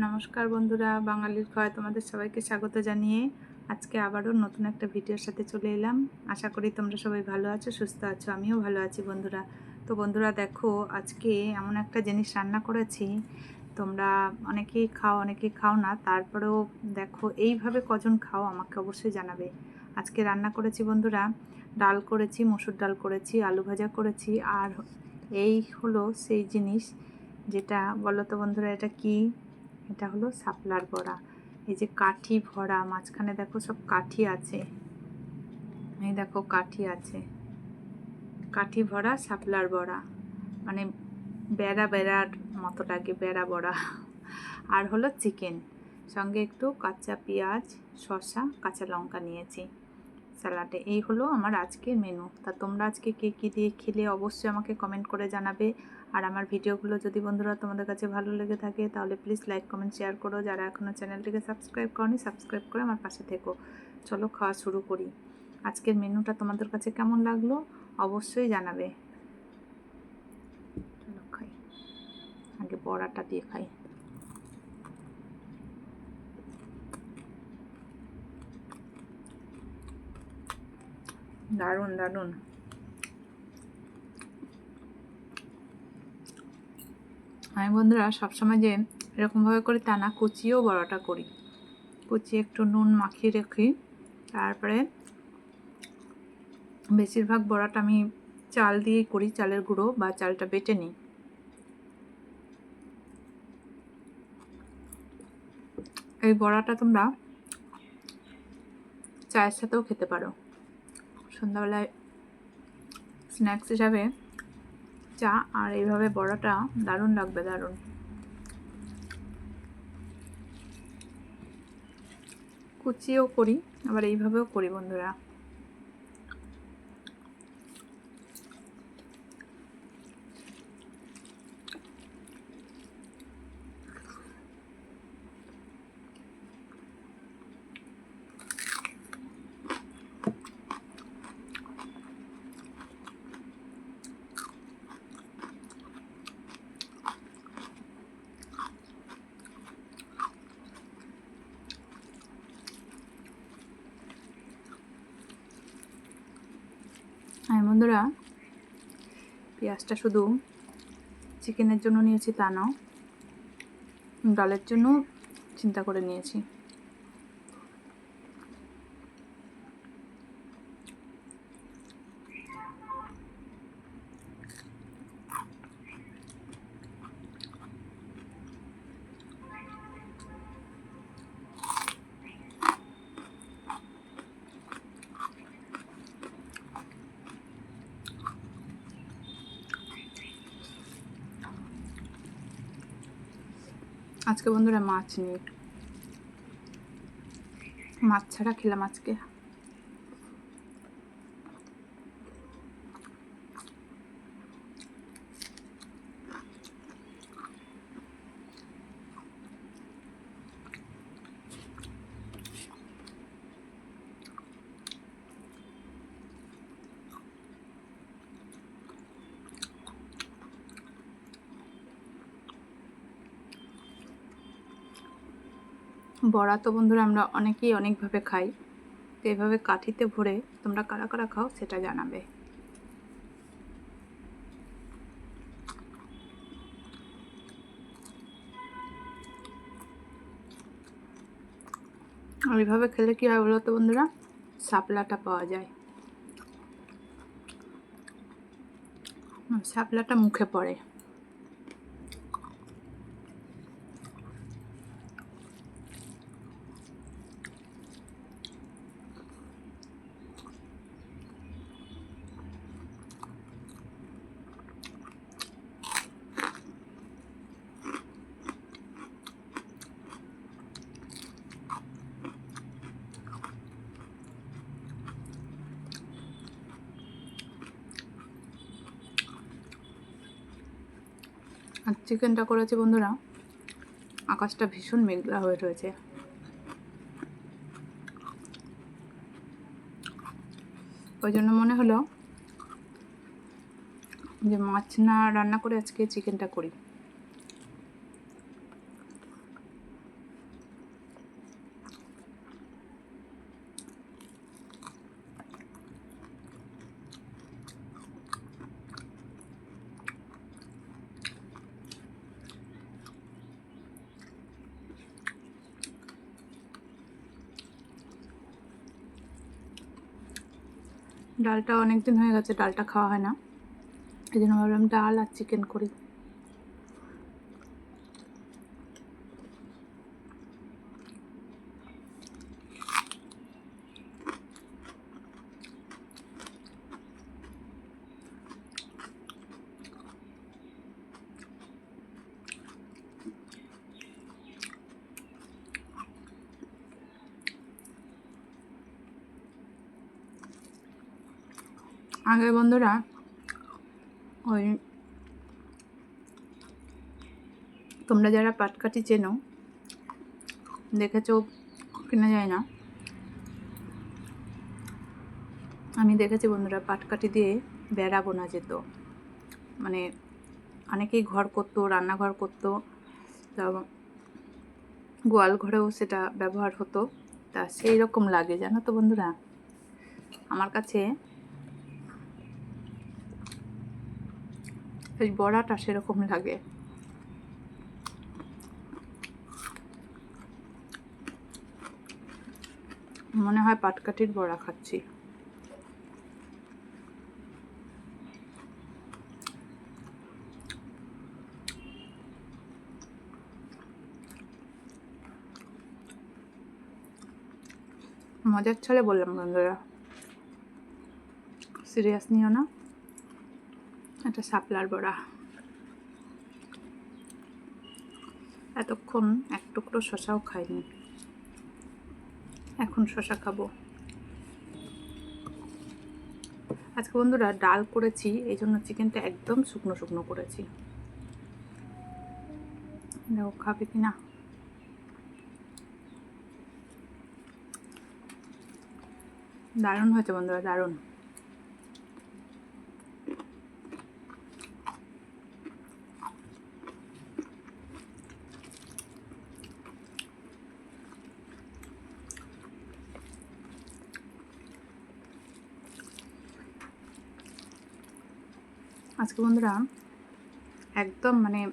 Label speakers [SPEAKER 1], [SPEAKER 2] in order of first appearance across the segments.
[SPEAKER 1] নমস্কার বন্ধুরা, বাঙালির খয় তোমাদের সবাইকে স্বাগত জানিয়ে আজকে আবারও নতুন একটা ভিডিওর সাথে চলে এলাম। আশা করি তোমরা সবাই ভালো আছো, সুস্থ আছো, আমিও ভালো আছি বন্ধুরা। তো বন্ধুরা দেখো, আজকে এমন একটা জিনিস রান্না করেছি। তোমরা অনেকেই খাও অনেকেই খাও না, তারপরেও দেখো, এইভাবে কজন খাও আমাকে অবশ্যই জানাবে। আজকে রান্না করেছি বন্ধুরা, ডাল করেছি, মসুর ডাল করেছি, আলু ভাজা করেছি, আর এই হলো সেই জিনিস, যেটা বলো তো বন্ধুরা, এটা কি? এটা হলো শাপলার বড়া। এই যে কাঠি ভরা, মাঝখানে দেখো সব কাঠি আছে। এই দেখো কাঠি আছে। কাঠি ভরা, শাপলার বড়া। মানে বেড়া বেড়ার মতো লাগে বেড়া বড়া। আর হলো চিকেন। সঙ্গে একটু কাঁচা পেঁয়াজ, শসা, কাঁচা লঙ্কা নিয়েছি স্যালাডে। এই হলো আমার আজকের মেনু তা তোমরা আজকে কে কী দিয়ে খেলে অবশ্যই আমাকে কমেন্ট করে জানাবে। আর আমার ভিডিওগুলো যদি বন্ধুরা তোমাদের কাছে ভালো লেগে থাকে, তাহলে প্লিজ লাইক কমেন্ট শেয়ার করো। যারা এখনও চ্যানেলটিকে সাবস্ক্রাইব করনি সাবস্ক্রাইব করে আমার পাশে থেকো। চলো খাওয়া শুরু করি। আজকের মেনুটা তোমাদের কাছে কেমন লাগল অবশ্যই জানাবে। আগে বড়াটা দিয়ে খাই। দারুণ দারুণ। আমি বন্ধুরা সবসময় যে এরকমভাবে করি তা না কুচিয়েও বড়াটা করি। কুচিয়ে একটু নুন মাখিয়ে রেখি, তারপরে বেশিরভাগ বড়াটা আমি চাল দিয়েই করি, চালের গুঁড়ো বা চালটা বেটে নিই। এই বড়াটা তোমরা চায়ের সাথেও খেতে পারো। সন্ধ্যাবেলায় স্ন্যাক্স হিসাবে চা আর এইভাবে বড়াটা দারুণ লাগবে দারুণ। কুচিও করি আবার এইভাবেও করি বন্ধুরা হ্যাঁ বন্ধুরা পেঁয়াজটা শুধু চিকেনের জন্য নিয়েছি তা নাও ডালের জন্য চিন্তা করে নিয়েছি। আজকে বন্ধুরা মাছ নেই। মাছ ছাড়া খেলাম আজকে। বড়া তো বন্ধুরা আমরা অনেকেই অনেকভাবে খাই। তো এভাবে কাঠিতে ভরে তোমরা কারা কারা খাও সেটা জানাবে। আর এইভাবে খেলে কী হয় বলো তো বন্ধুরা? শাপলাটা পাওয়া যায়। শাপলাটা মুখে পড়ে। আর চিকেনটা করেছি বন্ধুরা, আকাশটা ভীষণ মেঘলা হয়ে রয়েছে। ওই জন্য মনে হলো যে মাছ না রান্না করে আজকে চিকেনটা করি। ডালটা অনেক দিন হয়ে গেছে, ডালটা খাওয়া হয় না। এই জন্য ভাবলাম ডাল আর চিকেন করি। আগে বন্ধুরা ওই তোমরা যারা পাটকাঠি চেনো, দেখেছ কিনা যায় না? আমি দেখেছি বন্ধুরা পাটকাঠি দিয়ে বেড়া বোনা যেত। মানে অনেকেই ঘর করতো, রান্নাঘর করতো, তা গোয়াল ঘরেও সেটা ব্যবহার হতো। তা সেই রকম লাগে, জানো তো বন্ধুরা? আমার কাছে এই বড়াটা সেরকম লাগে। মনে হয় পাটকাঠির বড়া খাচ্ছি। মজার ছলে বললাম বন্ধুরা সিরিয়াস নিও না। এটা শাপলার বড়া। এতক্ষণ এক টুকরো শশাও খাইনি। এখন শশা খাব। আজকে বন্ধুরা ডাল করেছি, এই জন্য চিকেনটা একদম শুকনো শুকনো করেছি। দেখো খাবে কি না দারুণ হয়েছে বন্ধুরা, দারুণ। আজকে বন্ধুরা একদম মানে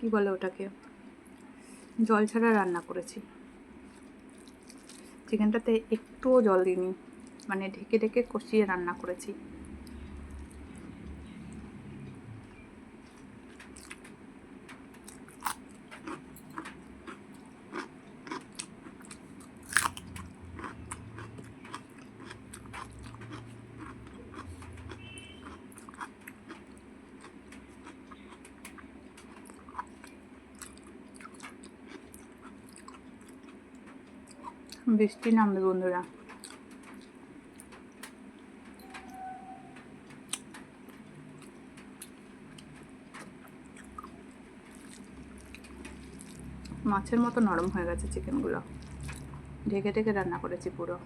[SPEAKER 1] কি বলে ওটাকে? জল ছাড়া রান্না করেছি। চিকেনটাতে একটুও জল দিইনি। মানে ঢেকে ঢেকে কষিয়ে রান্না করেছি। বৃষ্টি নামবে বন্ধুরা। মাছের মতো নরম হয়ে গেছে চিকেনগুলো ঢেকে ঢেকে রান্না করেছি পুরো।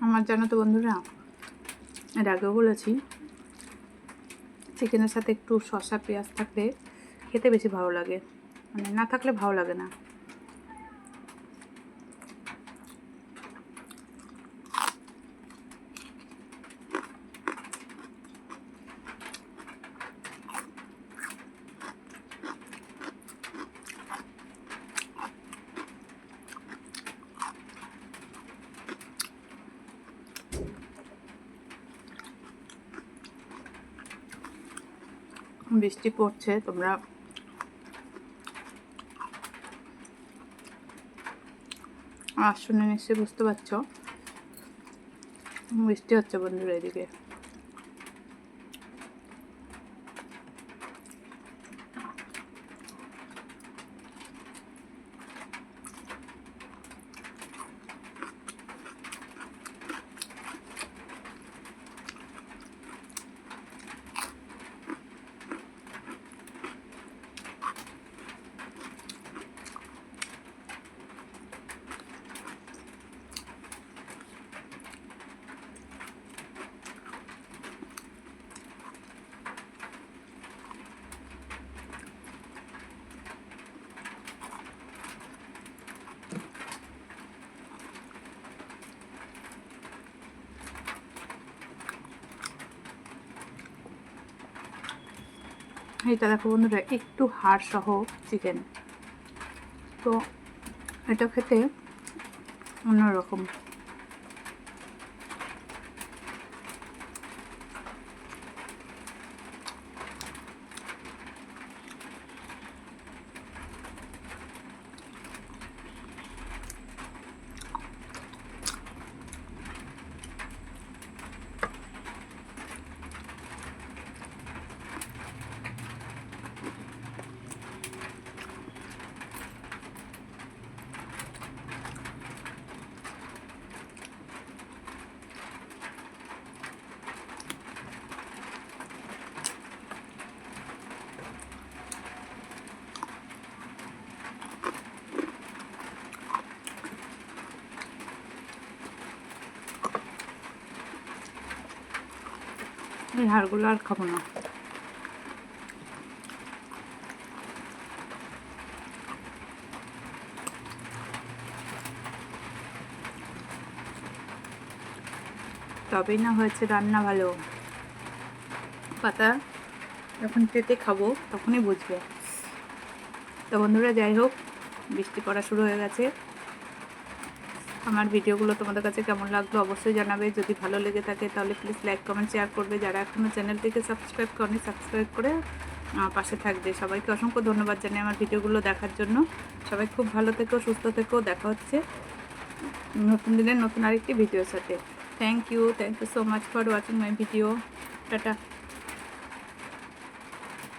[SPEAKER 1] আমার জানো তো বন্ধুরা, এর আগেও বলেছি, চিকেনের সাথে একটু শসা, পেঁয়াজ থাকলে খেতে বেশি ভালো লাগে। মানে না থাকলে ভালো লাগে না। বৃষ্টি পড়ছে তোমরা আর নিশ্চয়ই বুঝতে পারছ। বৃষ্টি হচ্ছে বন্ধুরা এদিকে। এটা দেখো বন্ধুরা একটু হাড় সহ চিকেন। তো এটা খেতে অন্যরকম। হাড়গুলো আর খাব না। তবেই না হয়েছে রান্না ভালো। পাতা যখন পেতে খাব, তখনই বুঝবে। তো বন্ধুরা, যাই হোক, বৃষ্টি পড়া শুরু হয়ে গেছে। আমার ভিডিওগুলো তোমাদের কাছে কেমন লাগল অবশ্যই জানাবে। যদি ভালো লেগে থাকে তাহলে প্লিজ লাইক কমেন্ট শেয়ার করবে। যারা এখনও চ্যানেলটিকে সাবস্ক্রাইব করেনি সাবস্ক্রাইব করে পাশে থাকবে। সবাইকে অসংখ্য ধন্যবাদ জানাই আমার ভিডিওগুলো দেখার জন্য। সবাই খুব ভালো থেকো, সুস্থ থেকো। দেখা হচ্ছে নতুন দিনের নতুন আরেকটি ভিডিওর সাথে। Thank you thank you so much for watching my video tata.